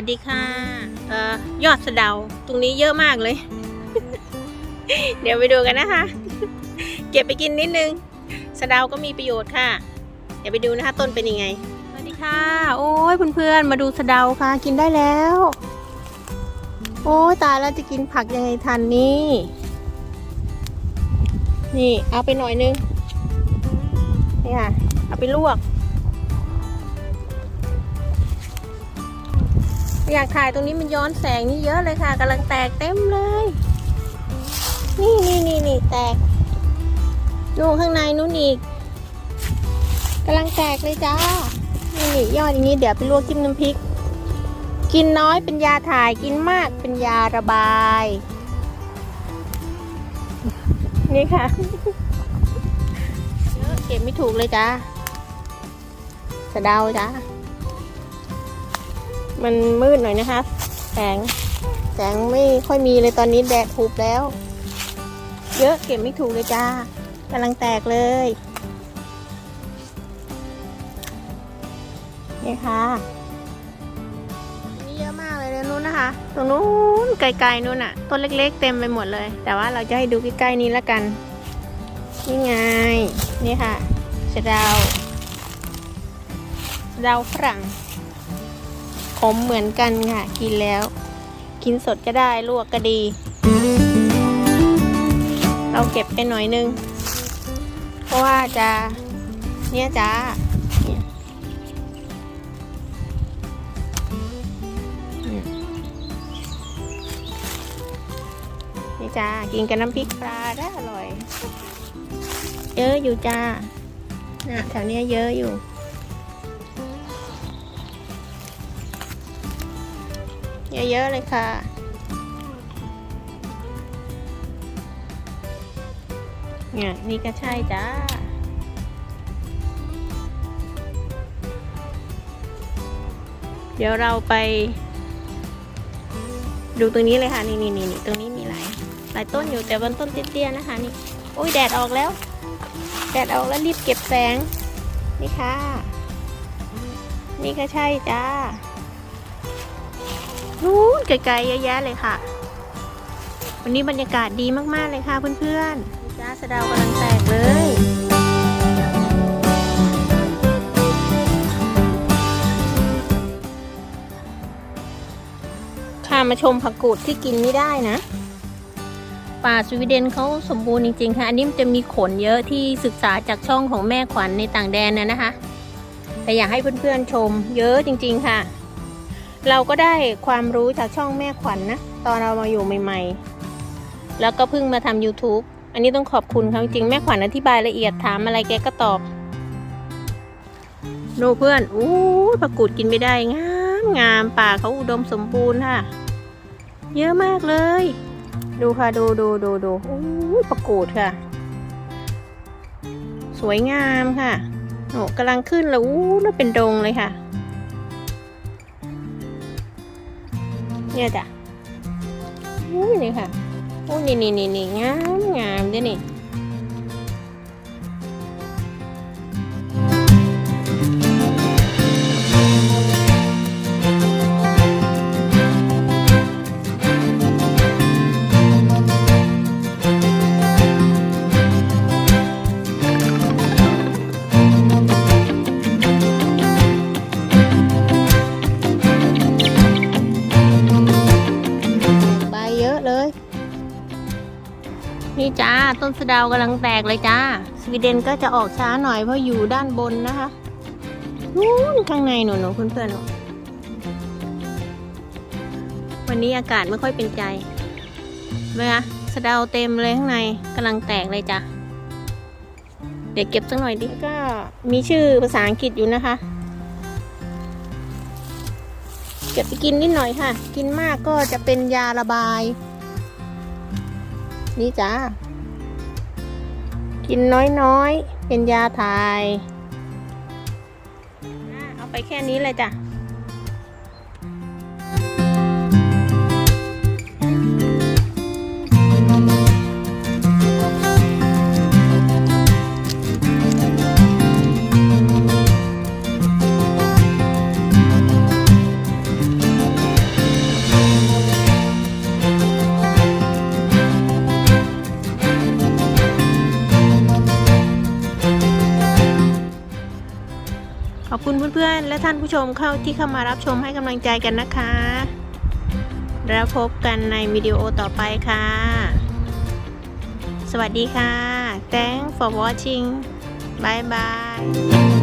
วัสดีค่ะเอ่อยอดสะเดา ตรงนี้เยอะมากเลย เดี๋ยวไปดูกันนะคะ เก็บไปกินนิดนึง สะเดาก็มีประโยชน์ค่ะ เดี๋ยวไปดูนะคะ ต้นเป็นยังไง สวัสดีค่ะ โอ้ยเพื่อนๆ มาดูสะเดาค่ะ กินได้แล้ว โอ้ตายแล้วจะกินผักยังไงทันนี่ นี่เอาไปหน่อยนึง นี่ค่ะ เอาไปลวก อยากถ่ายตรงนี้มันย้อนแสงนี่เยอะเลยค่ะกำลังแตกเต็มเลย นี่นี่นี่นี่แตกนู่นข้างในนู้นอีกกำลังแตกเลยจ้านี่นี่ยอดอย่างนี้เดี๋ยวไปลวกจิ้มน้ำพริก กินน้อยเป็นยาถ่ายกินมากเป็นยาระบาย นี่ค่ะเยอะเก็บไม่ถูกเลยจ้าสะเดาจ้า มันมืดหน่อยนะคะ แสง แสงไม่ค่อยมีเลยตอนนี้แดดถูบแล้ว เยอะเก็บไม่ถูกเลยจ้ากำลังแตกเลย นี่ค่ะนี่เยอะมากเลยนะนู้นนะคะ ตรงนู้นไกลๆนู้นอะต้นเล็กๆ เต็มไปหมดเลย แต่ว่าเราจะให้ดูใกล้ๆนี้ละกัน นี่ไง นี่ค่ะสะเดาสะเดาฝรั่ง ขมเหมือนกันค่ะ กินแล้ว กินสดก็ได้ลวกก็ดี เราเก็บไปหน่อยนึง เพราะว่าจะเนี่ยจ้าเนี่ยอืมนี่จ้า กินกับน้ำพริกปลาได้อร่อย เยอะอยู่จ้าน่ะแถวเนี้ยเยอะอยู่ เยอะๆเลยค่ะ เนี่ยนี่ก็ใช่จ้าเดี๋ยวเราไป ดูตรงนี้เลยค่ะ นี่นี่นี่ตรงนี้มีหลายหลายต้นอยู่แต่บนต้นเตี้ยๆนะคะนี่โอ้ยแดดออกแล้ว แดดออกแล้วรีบเก็บแสง นี่ค่ะ นี่ก็ใช่จ้า นู้นไกลๆเยอะแยะเลยค่ะ วันนี้บรรยากาศดีมากๆเลยค่ะเพื่อนๆจ้าสะเดาวกำลังแตกเลยค่ะมาชมผักกูดที่กินไม่ได้นะ ป่าสวีเดนเขาสมบูรณ์จริง ๆ ค่ะ อันนี้มันจะมีขนเยอะที่ศึกษาจากช่องของแม่ขวัญในต่างแดนนะนะคะ แต่อยากให้เพื่อนๆชมเยอะจริง ๆ ค่ะ เราก็ได้ความรู้จากช่องแม่ขวัญนนะตอนเรามาอยู่ใหม่ๆ แล้วก็เพิ่งมาทำ YouTube อันนี้ต้องขอบคุณเขาจริงแม่ขวัญอธิบายละเอียดถามอะไรแกก็ตอบโนเพื่อนอู้ผักกูดกินไม่ได้งามงามป่าเขาอุดมสมบูรณ์ค่ะ เยอะมากเลย ดูค่ะดูดูดูดูอู้ผักกูดค่ะ สวยงามค่ะโอ้กำลังขึ้นแล้วอู้แล้วเป็นดงเลยค่ะ เนี่ยจ้ะอู้นี่ค่ะอู้นี่นี่นี่นี่งามงามด้วยนี่ เยอะเลย นี่จ้าต้นสะดาวกำลังแตกเลยจ้า สวีเดนก็จะออกช้าหน่อยเพราะอยู่ด้านบนนะคะนู้นข้างในหนูหนูเพื่อนๆหนูวันนี้อากาศไม่ค่อยเป็นใจเวลาสะดาวเต็มเลยข้างในกำลังแตกเลยจ้ะเดี๋ยวเก็บสักหน่อยดิก็มีชื่อภาษาอังกฤษอยู่นะคะ จะไปกินนิดหน่อยค่ะ กินมากก็จะเป็นยาระบาย นี่จ้า กินน้อยๆ เป็นยาถ่าย เอาไปแค่นี้เลยจ้ะ อบคุณเพื่อนๆ และท่านผู้ชมเข้าที่เข้ามารับชมให้กำลังใจกันนะคะ แล้วพบกันในวิดีโอต่อไปค่ะ สวัสดีค่ะ Thanks for watching bye bye